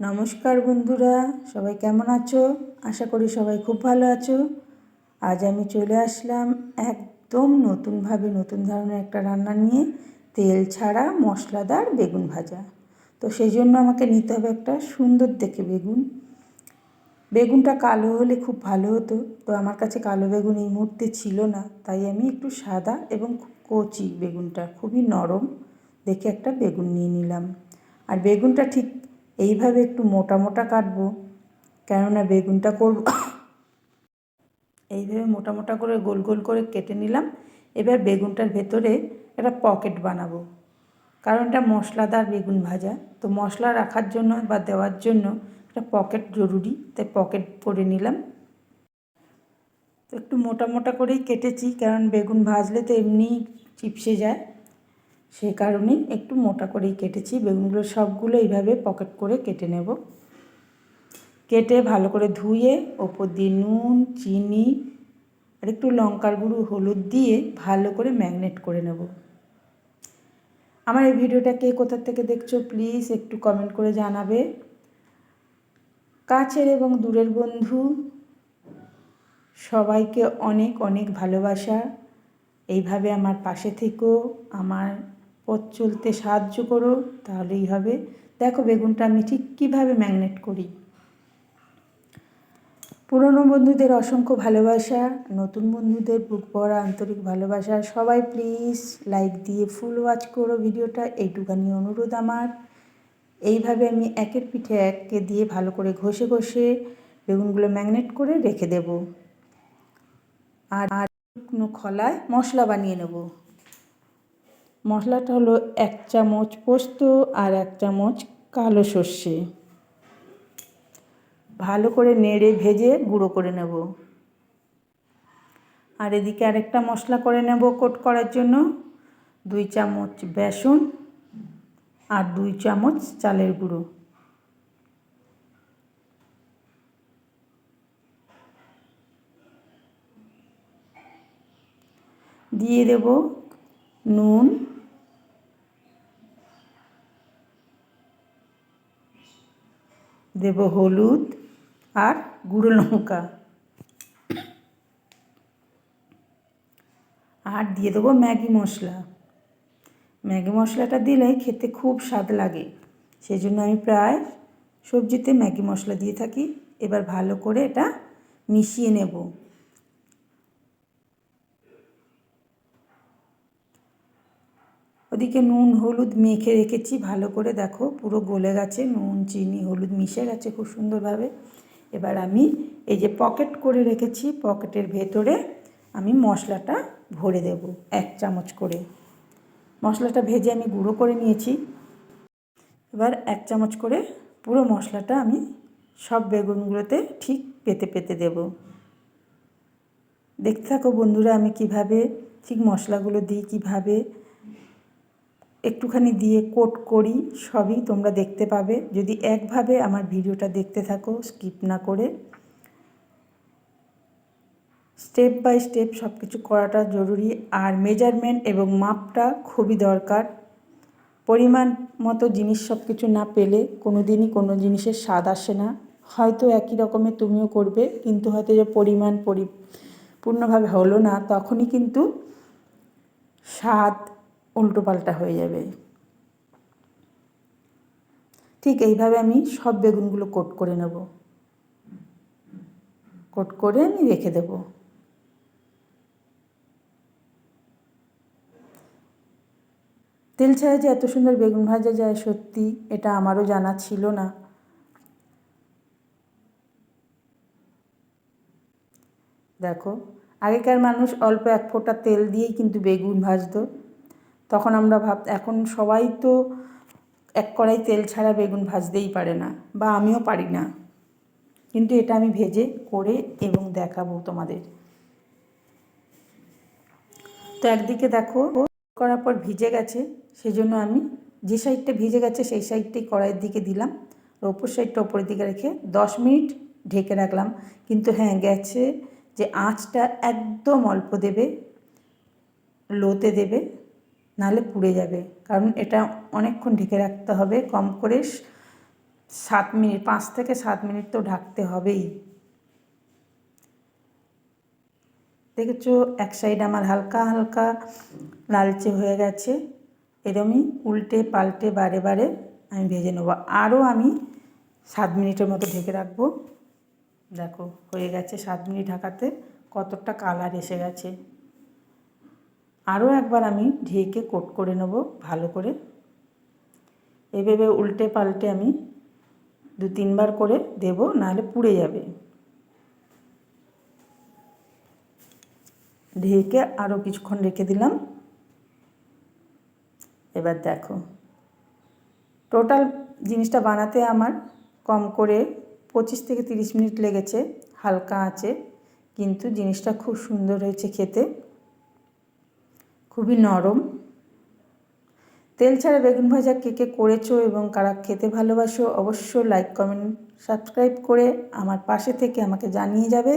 নমস্কার বন্ধুরা, সবাই কেমন আছো? আশা করি সবাই খুব ভালো আছো। আজ আমি চলে আসলাম একদম নতুনভাবে নতুন ধরনের একটা রান্না নিয়ে, তেল ছাড়া মশলাদার বেগুন ভাজা। তো সেই জন্য আমাকে নিতে হবে একটা সুন্দর দেখে বেগুন। বেগুনটা কালো হলে খুব ভালো হতো, তো আমার কাছে কালো বেগুন এই মুহূর্তে ছিল না, তাই আমি একটু সাদা এবং খুব কচি বেগুনটা, খুবই নরম দেখে একটা বেগুন নিয়ে নিলাম। আর বেগুনটা ঠিক এইভাবে একটু মোটা মোটা কাটবো, কেননা বেগুনটা করব। এইভাবে মোটা মোটা করে গোল গোল করে কেটে নিলাম। এবার বেগুনটার ভেতরে একটা পকেট বানাবো, কারণ এটা মশলাদার বেগুন ভাজা। তো মশলা রাখার জন্য বা দেওয়ার জন্য একটা পকেট জরুরি, তাই পকেট করে নিলাম। তো একটু মোটা মোটা করেই কেটেছি, কারণ বেগুন ভাজলে তো এমনি চিপসে যায়। সেই কারণেই একটু মোটা করেই কেটেছি। বেগুনগুলো সবগুলো এইভাবে পকেট করে কেটে নেব। কেটে ভালো করে ধুয়ে ওপর দিয়ে নুন, চিনি আর একটু লঙ্কার গুঁড়ো, হলুদ দিয়ে ভালো করে ম্যাগনেট করে নেব। আমার এই ভিডিওটা কে কোথার থেকে দেখছ প্লিজ একটু কমেন্ট করে জানাবে। কাছের এবং দূরের বন্ধু, সবাইকে অনেক অনেক ভালোবাসা। এইভাবে আমার পাশে থেকেও আমার পথ চলতে সাহায্য করো, তাহলেই হবে। দেখো বেগুনটা আমি ঠিক কীভাবে ম্যাগনেট করি। পুরনো বন্ধুদের অসংখ্য ভালোবাসা, নতুন বন্ধুদের বুক পড়া আন্তরিক ভালোবাসা। সবাই প্লিজ লাইক দিয়ে ফুল ওয়াচ করো ভিডিওটা। এইটুখানি অনুরোধ আমার। এইভাবে আমি একের পিঠে এককে দিয়ে ভালো করে ঘষে ঘষে বেগুনগুলো ম্যাগনেট করে রেখে দেব। আর আর খলায় মশলা বানিয়ে নেব। মশলাটা হলো এক চামচ পোস্ত আর এক চামচ কালো সর্ষে। ভালো করে নেড়ে ভেজে গুঁড়ো করে নেব। আর এদিকে আরেকটা মশলা করে নেব কোট করার জন্য। দুই চামচ বেসন আর দুই চামচ চালের গুঁড়ো। দিয়ে দেব নুন দেব হলুদ আর গুঁড়ো লঙ্কা। আর দিয়ে দেবো ম্যাগি মশলা। ম্যাগি মশলাটা দিলে খেতে খুব স্বাদ লাগে। সেই জন্য আমি প্রায় সবজিতে ম্যাগি মশলা দিয়ে থাকি। এবার ভালো করে এটা মিশিয়ে নেব। ওদিকে নুন, হলুদ মেখে রেখেছি। ভালো করে দেখো, পুরো গলে গেছে। নুন, চিনি, হলুদ মিশে গেছে খুব সুন্দরভাবে। এবার আমি এই যে পকেট করে রেখেছি, পকেটের ভেতরে আমি মশলাটা ভরে দেব, এক চামচ করে। মশলাটা ভেজে আমি গুঁড়ো করে নিয়েছি। এবার এক চামচ করে পুরো মশলাটা আমি সব বেগুনগুলোতে ঠিক পেতে পেতে দেব। দেখতে থাকো বন্ধুরা, আমি কীভাবে ঠিক মশলাগুলো দিই, কীভাবে একটুখানি দিয়ে কোট করি, সবই তোমরা দেখতে পাবে। যদি একভাবে আমার ভিডিওটা দেখতে থাকো, স্কিপ না করে। স্টেপ বাই স্টেপ সব কিছু করাটা জরুরি। আর মেজারমেন্ট এবং মাপটা খুবই দরকার। পরিমাণ মতো জিনিস সব কিছু না পেলে কোনো দিনই কোনো জিনিসের স্বাদ আসে না। হয়তো একই রকমের তুমিও করবে, কিন্তু হয়তো যে পরিমাণ পরিপূর্ণভাবে হলো না, তখনই কিন্তু স্বাদ উল্টোপাল্টা হয়ে যাবে। ঠিক এইভাবে আমি সব বেগুনগুলো কোট করে নেব। কোট করে আমি রেখে দেব। তেল ছাড়া যে এত সুন্দর বেগুন ভাজা যায় সত্যি, এটা আমারও জানা ছিল না। দেখো, আগেকার মানুষ অল্প এক ফোঁটা তেল দিয়েই কিন্তু বেগুন ভাজতো। তখন আমরা ভাব, এখন সবাই তো এক কড়াই তেল ছাড়া বেগুন ভাজতেই পারে না বা আমিও পারি না। কিন্তু এটা আমি ভেজে করে এবং দেখাবো তোমাদের। তো একদিকে দেখো, করার পর ভিজে গেছে, সেজন্য আমি যে সাইডটা ভিজে গেছে সেই সাইডটাই কড়াইয়ের দিকে দিলাম। ওপর সাইডটা ওপরের দিকে রেখে দশ মিনিট ঢেকে রাখলাম। কিন্তু হ্যাঁ গেছে যে আঁচটা একদম অল্প দেবে, লোতে দেবে। নাহলে পুড়ে যাবে। কারণ এটা অনেকক্ষণ ঢেকে রাখতে হবে, কম করে সাত মিনিট, পাঁচ থেকে সাত মিনিট তো ঢাকতে হবেই। দেখেছ, এক সাইড আমার হালকা হালকা লালচে হয়ে গেছে। এরমই উল্টে, পাল্টে, বারে বারে আমি ভেজে নেব। আরও আমি সাত মিনিটের মতো ঢেকে রাখব। দেখো, হয়ে গেছে সাত মিনিট ঢাকাতে কতটা কালার এসে গেছে। আরও একবার আমি ঢেকে কোট করে নেব ভালো করে। এভাবে উল্টে পাল্টে আমি দু তিনবার করে দেব, নাহলে পুড়ে যাবে। ঢেকে আরও কিছুক্ষণ রেখে দিলাম। এবার দেখো। টোটাল জিনিসটা বানাতে আমার কম করে পঁচিশ থেকে তিরিশ মিনিট লেগেছে, হালকা আঁচে কিন্তু জিনিসটা খুব সুন্দর হয়েছে খেতে। খুবই নরম। তেল ছাড়া বেগুন ভাজা কে কে করেছ এবং কারা খেতে ভালোবাসো অবশ্যই লাইক কমেন্ট সাবস্ক্রাইব করে আমার পাশে থেকে আমাকে জানিয়ে যাবে।